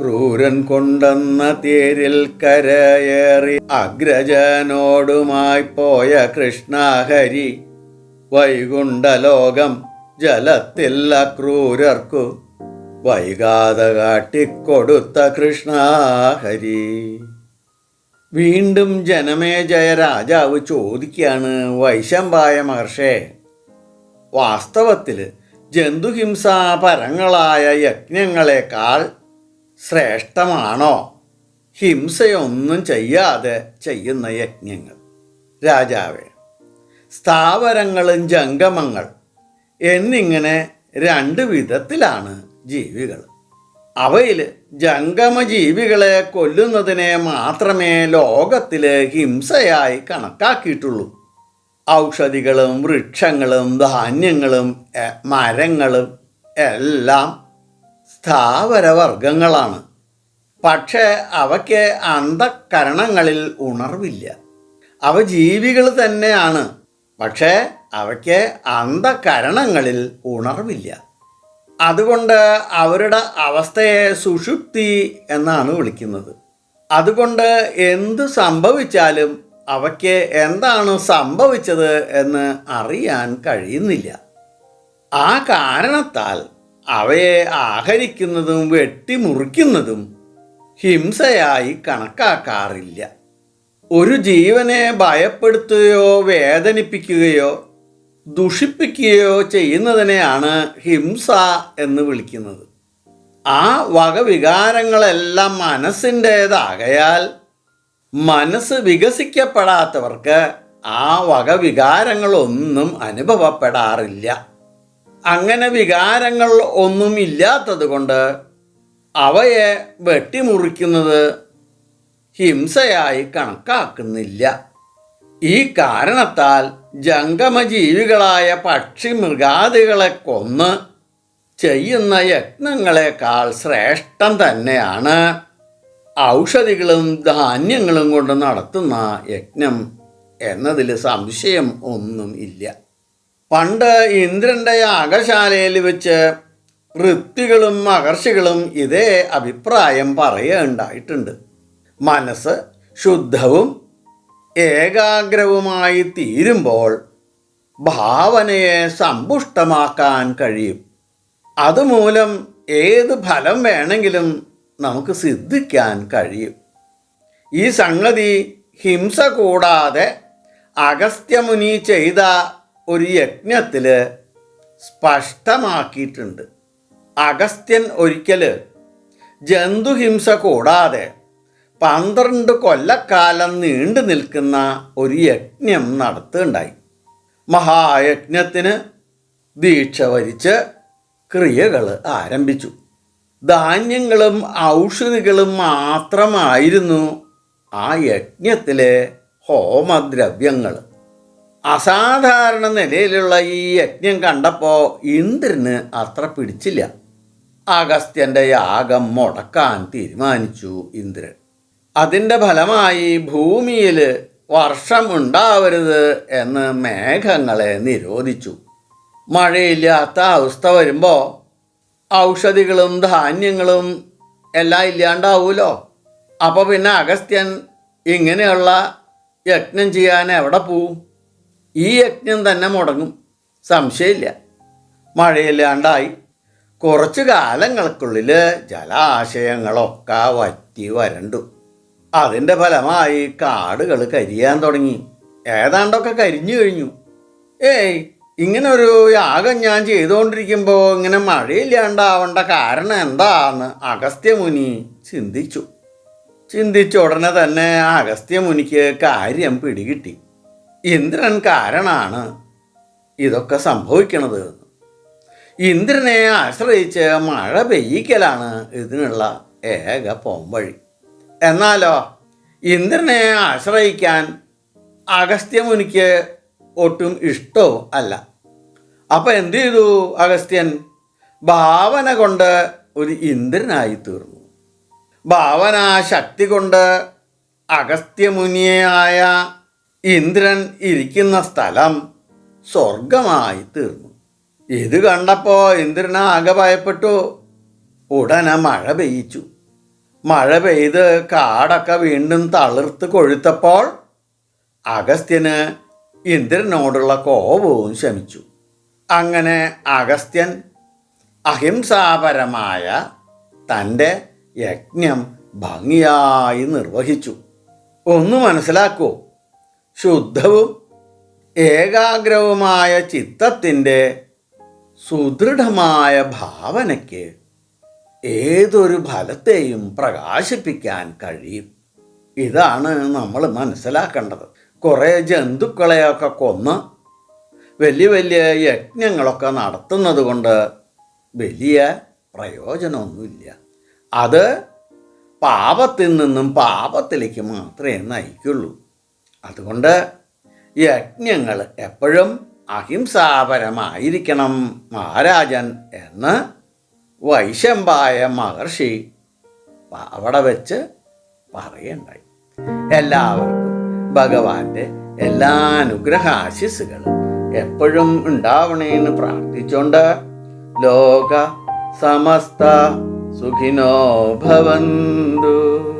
ക്രൂരൻ കൊണ്ടെന്ന തേരിൽ കരയേറി അഗ്രജനോടുമായി പോയ കൃഷ്ണഹരി വൈകുണ്ഠലോകം ജലത്തിൽ അക്രൂരർക്കു വൈകാതെ കാട്ടിക്കൊടുത്ത കൃഷ്ണഹരി. വീണ്ടും ജനമേജയ രാജാവ് ചോദിക്കുകയാണ് വൈശമ്പായ മഹർഷേ വാസ്തവത്തിൽ ജന്തുഹിംസാപരങ്ങളായ യജ്ഞങ്ങളെക്കാൾ ശ്രേഷ്ഠമാണോ? ഹിംസയൊന്നും ചെയ്യാതെ ചെയ്യുന്ന യജ്ഞങ്ങൾ. രാജാവേ സ്ഥാവരങ്ങളും ജംഗമങ്ങൾ എന്നിങ്ങനെ രണ്ട് വിധത്തിലാണ് ജീവികൾ. അവയിൽ ജംഗമ ജീവികളെ കൊല്ലുന്നതിനെ മാത്രമേ ലോകത്തിൽ ഹിംസയായി കണക്കാക്കിയിട്ടുള്ളൂ. ഔഷധികളും വൃക്ഷങ്ങളും ധാന്യങ്ങളും മരങ്ങളും എല്ലാം സ്ഥാവരവർഗങ്ങളാണ്. പക്ഷേ അവയ്ക്ക് അന്ധകരണങ്ങളിൽ ഉണർവില്ല. അവ ജീവികൾ തന്നെയാണ്. പക്ഷേ അവയ്ക്ക് അന്ധകരണങ്ങളിൽ ഉണർവില്ല. അതുകൊണ്ട് അവരുടെ അവസ്ഥയെ സുഷുപ്തി എന്നാണ് വിളിക്കുന്നത്. അതുകൊണ്ട് എന്തു സംഭവിച്ചാലും അവയ്ക്ക് എന്താണ് സംഭവിച്ചത് എന്ന് അറിയാൻ കഴിയുന്നില്ല. ആ കാരണത്താൽ അവയെ ആഹരിക്കുന്നതും വെട്ടിമുറിക്കുന്നതും ഹിംസയായി കണക്കാക്കാറില്ല. ഒരു ജീവനെ ഭയപ്പെടുത്തുകയോ വേദനിപ്പിക്കുകയോ ദുഷിപ്പിക്കുകയോ ചെയ്യുന്നതിനെയാണ് ഹിംസ എന്ന് വിളിക്കുന്നത്. ആ വകവികാരങ്ങളെല്ലാം മനസ്സിന്റേതാകയാൽ മനസ്സ് വികസിക്കപ്പെടാത്തവർക്ക് ആ വകവികാരങ്ങളൊന്നും അനുഭവപ്പെടാറില്ല. അങ്ങനെ വികാരങ്ങൾ ഒന്നും ഇല്ലാത്തത് കൊണ്ട് അവയെ വെട്ടിമുറിക്കുന്നത് ഹിംസയായി കണക്കാക്കുന്നില്ല. ഈ കാരണത്താൽ ജംഗമജീവികളായ പക്ഷി മൃഗാദികളെ കൊന്ന് ചെയ്യുന്ന യജ്ഞങ്ങളെക്കാൾ ശ്രേഷ്ഠം തന്നെയാണ് ഔഷധികളും ധാന്യങ്ങളും കൊണ്ട് നടത്തുന്ന യജ്ഞം എന്നതിൽ സംശയം ഒന്നും ഇല്ല. പണ്ട് ഇന്ദ്രന്റെ യാഗശാലയിൽ വെച്ച് ഋത്തികളും മഹർഷികളും ഇതേ അഭിപ്രായം പറയുകയുണ്ടായിട്ടുണ്ട് മനസ്സ് ശുദ്ധവും ഏകാഗ്രവുമായി തീരുമ്പോൾ ഭാവനയെ സമ്പുഷ്ടമാക്കാൻ കഴിയും. അതുമൂലം ഏത് ഫലം വേണമെങ്കിലും നമുക്ക് സിദ്ധിക്കാൻ കഴിയും. ഈ സംഗതി ഹിംസ കൂടാതെ അഗസ്ത്യമുനി ചെയ്ത ഒരു യജ്ഞത്തിൽ സ്പഷ്ടമാക്കിയിട്ടുണ്ട്. അഗസ്ത്യൻ ഒരിക്കൽ ജന്തുഹിംസ കൂടാതെ പന്ത്രണ്ട് കൊല്ലക്കാലം നീണ്ടു നിൽക്കുന്ന ഒരു യജ്ഞം നടത്തുകയുണ്ടായി. മഹായജ്ഞത്തിന് ദീക്ഷ വരിച്ച് ക്രിയകൾ ആരംഭിച്ചു. ധാന്യങ്ങളും ഔഷധികളും മാത്രമായിരുന്നു ആ യജ്ഞത്തിലെ ഹോമദ്രവ്യങ്ങൾ അസാധാരണ നിലയിലുള്ള ഈ യജ്ഞം കണ്ടപ്പോൾ ഇന്ദ്രന് അത്ര പിടിച്ചില്ല. അഗസ്ത്യന്റെ യാഗം മുടക്കാൻ തീരുമാനിച്ചു ഇന്ദ്രൻ. അതിന്റെ ഫലമായി ഭൂമിയിൽ വർഷം ഉണ്ടാവരുത് എന്ന് മേഘങ്ങളെ നിരോധിച്ചു. മഴയില്ലാത്ത അവസ്ഥ വരുമ്പോൾ ഔഷധികളും ധാന്യങ്ങളും എല്ലാം ഇല്ലാണ്ടാവൂലോ? അപ്പോൾ പിന്നെ അഗസ്ത്യൻ ഇങ്ങനെയുള്ള യജ്ഞം ചെയ്യാൻ എവിടെ പോവും? ഈ യജ്ഞം തന്നെ മുടങ്ങും. സംശയമില്ല. മഴയില്ലാണ്ടായി. കുറച്ചു കാലങ്ങൾക്കുള്ളിൽ ജലാശയങ്ങളൊക്കെ വറ്റി വരണ്ടു. അതിന്റെ ഫലമായി കാടുകൾ കരിയാൻ തുടങ്ങി. ഏതാണ്ടൊക്കെ കരിഞ്ഞു കഴിഞ്ഞു. ഏയ് ഇങ്ങനെ ഒരു യാഗം ഞാൻ ചെയ്തുകൊണ്ടിരിക്കുമ്പോൾ ഇങ്ങനെ മഴയില്ലാണ്ടാവേണ്ട കാരണം എന്താന്ന് അഗസ്ത്യമുനി ചിന്തിച്ചു. ചിന്തിച്ച ഉടനെ തന്നെ അഗസ്ത്യമുനിക്ക് കാര്യം പിടികിട്ടി. ഇന്ദ്രൻ കാരണാണ് ഇതൊക്കെ സംഭവിക്കണത്. ഇന്ദ്രനെ ആശ്രയിച്ച് മഴ പെയ്യിക്കലാണ് ഇതിനുള്ള ഏക പോംവഴി. എന്നാലോ ഇന്ദ്രനെ ആശ്രയിക്കാൻ അഗസ്ത്യമുനിക്ക് ഒട്ടും ഇഷ്ടവും അല്ല. അപ്പം എന്ത് ചെയ്തു അഗസ്ത്യൻ? ഭാവന കൊണ്ട് ഒരു ഇന്ദ്രനായി തീർന്നു. ഭാവന ശക്തി കൊണ്ട് അഗസ്ത്യമുനിയായ ഇന്ദ്രൻ ഇരിക്കുന്ന സ്ഥലം സ്വർഗമായി തീർന്നു. ഇത് കണ്ടപ്പോൾ ഇന്ദ്രൻ ആകെ ഭയപ്പെട്ടു. ഉടനെ മഴ പെയ്യിച്ചു. മഴ പെയ്ത് കാടൊക്കെ വീണ്ടും തളിർത്ത് കൊഴുത്തപ്പോൾ അഗസ്ത്യന് ഇന്ദ്രനോടുള്ള കോപവും ശമിച്ചു. അങ്ങനെ അഗസ്ത്യൻ അഹിംസാപരമായ തന്റെ യജ്ഞം ഭംഗിയായി നിർവഹിച്ചു. ഒന്ന് മനസ്സിലാക്കൂ ശുദ്ധവും ഏകാഗ്രവുമായ ചിത്തത്തിന്റെ സുദൃഢമായ ഭാവനയ്ക്ക് ഏതൊരു ഫലത്തെയും പ്രകാശിപ്പിക്കാൻ കഴിയും. ഇതാണ് നമ്മൾ മനസ്സിലാക്കേണ്ടത്. കുറേ ജന്തുക്കളെയൊക്കെ കൊന്ന് വലിയ വലിയ യജ്ഞങ്ങളൊക്കെ നടത്തുന്നത് കൊണ്ട് വലിയ പ്രയോജനമൊന്നുമില്ല. അത് പാപത്തിൽ നിന്നും പാപത്തിലേക്ക് മാത്രമേ നയിക്കുള്ളൂ. അതുകൊണ്ട് യജ്ഞങ്ങൾ എപ്പോഴും അഹിംസാപരമായിരിക്കണം മഹാരാജൻ എന്ന് വൈശമ്പായ മഹർഷി അവിടെ വെച്ച് പറയണ്ടായി. എല്ലാവർക്കും ഭഗവാന്റെ എല്ലാ അനുഗ്രഹ ആശിസ്സുകളും എപ്പോഴും ഉണ്ടാവണേന്ന് പ്രാർത്ഥിച്ചുകൊണ്ട് ലോക സമസ്ത സുഖിനോ ഭവന്തു.